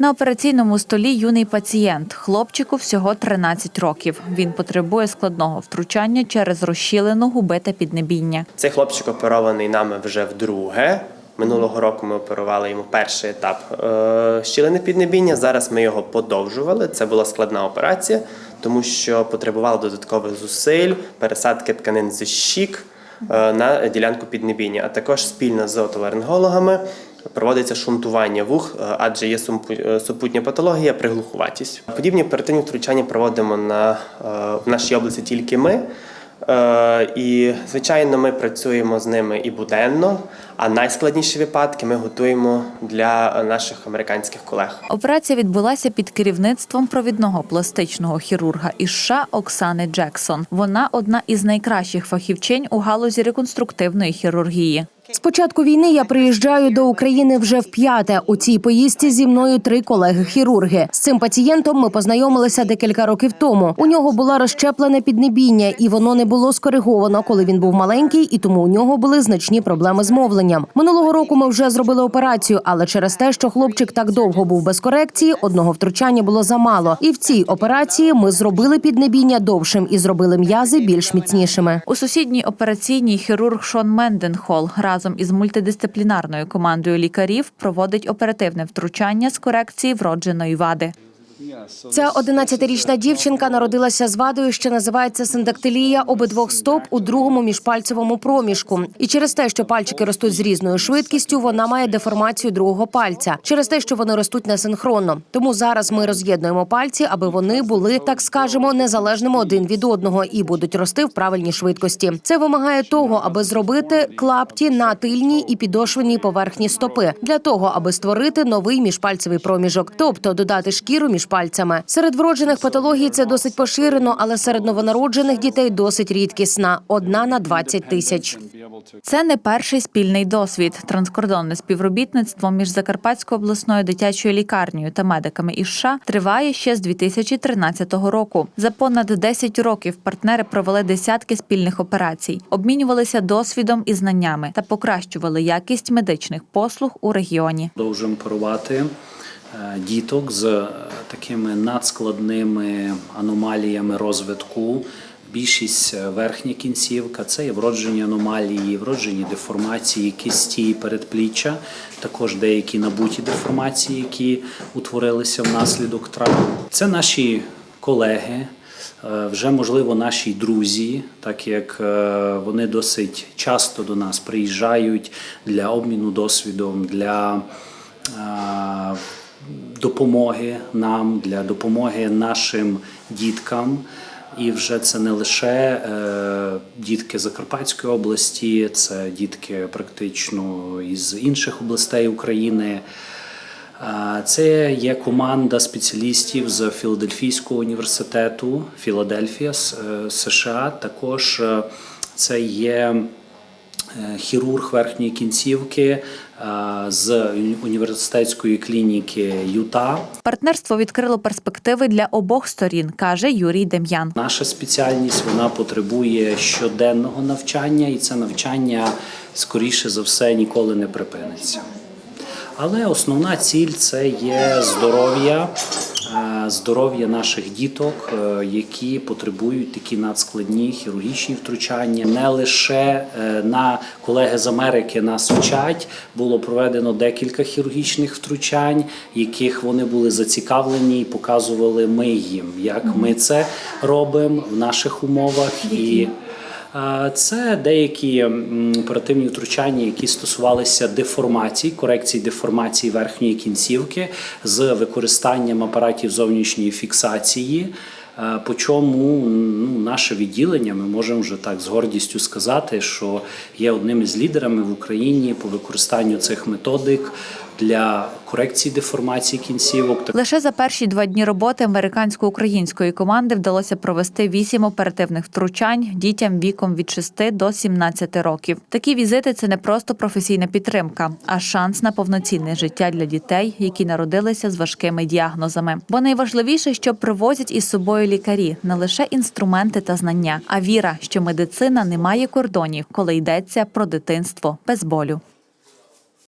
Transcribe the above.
На операційному столі юний пацієнт. Хлопчику всього 13 років. Він потребує складного втручання через розщілену губи та піднебіння. Цей хлопчик оперований нами вже вдруге. Минулого року ми оперували йому перший етап е, щілини піднебіння. Зараз ми його подовжували. Це була складна операція, тому що потребувало додаткових зусиль, пересадки тканин зі щік е, на ділянку піднебіння, а також спільно з отоларингологами проводиться шунтування вух, е, адже є е, супутня патологія, приглухуватість. Подібні оперативні втручання проводимо на, е, в нашій області тільки ми. І, звичайно, ми працюємо з ними і буденно, а найскладніші випадки ми готуємо для наших американських колег. Операція відбулася під керівництвом провідного пластичного хірурга із США Оксани Джексон. Вона одна із найкращих фахівчинь у галузі реконструктивної хірургії. З початку війни я приїжджаю до України вже вп'яте. У цій поїздці зі мною три колеги-хірурги. З цим пацієнтом ми познайомилися декілька років тому. У нього була розщеплене піднебіння, і воно не було скориговано, коли він був маленький, і тому у нього були значні проблеми з мовленням. Минулого року ми вже зробили операцію, але через те, що хлопчик так довго був без корекції, одного втручання було замало. І в цій операції ми зробили піднебіння довшим і зробили м'язи більш міцнішими. У сусідній операційній хірург Шон Менденхол разом із мультидисциплінарною командою лікарів проводить оперативне втручання з корекції вродженої вади. Ця 11-річна дівчинка народилася з вадою, що називається синдактилія обидвох стоп у другому міжпальцевому проміжку. І через те, що пальчики ростуть з різною швидкістю, вона має деформацію другого пальця. Через те, що вони ростуть несинхронно. Тому зараз ми роз'єднуємо пальці, аби вони були, так скажемо, незалежними один від одного і будуть рости в правильній швидкості. Це вимагає того, аби зробити клапті на тильній і підошвеній поверхні стопи для того, аби створити новий міжпальцевий проміжок, тобто додати шкіру між пальцями. Серед вроджених патологій це досить поширено, але серед новонароджених дітей досить рідкісна одна на 20 тисяч. Це не перший спільний досвід. Транскордонне співробітництво між Закарпатською обласною дитячою лікарнею та медиками із США триває ще з 2013 року. За понад 10 років партнери провели десятки спільних операцій, обмінювалися досвідом і знаннями та покращували якість медичних послуг у регіоні. Продовжуємо оперувати е, діток з е, такими надскладними аномаліями розвитку. Більшість е, верхня кінцівка це є вроджені аномалії, вроджені деформації кисті передпліччя, також деякі набуті деформації, які утворилися внаслідок травм. Це наші колеги. е, Вже можливо наші друзі, так як е, вони досить часто до нас приїжджають для обміну досвідом, для е, допомоги нам, для допомоги нашим діткам. І вже це не лише е, дітки Закарпатської області, це дітки практично із інших областей України. Е, Це є команда спеціалістів з Філадельфійського університету Філадельфія е, США. Також це є хірург верхньої кінцівки е, з університетської клініки Юта. Партнерство відкрило перспективи для обох сторін, каже Юрій Дем'ян. Наша спеціальність вона потребує щоденного навчання, і це навчання скоріше за все ніколи не припиниться. Але основна ціль це є здоров'я, е, здоров'я наших діток, е, які потребують такі надскладні хірургічні втручання. Не лише е, на колеги з Америки нас вчать. Було проведено декілька хірургічних втручань, яких вони були зацікавлені і показували ми їм, як ми це робимо в наших умовах і. Це деякі оперативні втручання, які стосувалися деформацій, корекції деформації верхньої кінцівки з використанням апаратів зовнішньої фіксації. По чому ну, наше відділення, ми можемо вже так з гордістю сказати, що є одним із лідерами в Україні по використанню цих методик для корекції деформації кінцівок. Лише за перші два дні роботи американсько-української команди вдалося провести вісім оперативних втручань дітям віком від 6 до 17 років. Такі візити це не просто професійна підтримка, а шанс на повноцінне життя для дітей, які народилися з важкими діагнозами. Бо найважливіше, що привозять із собою лікарі не лише інструменти та знання, а віра, що медицина не має кордонів, коли йдеться про дитинство без болю.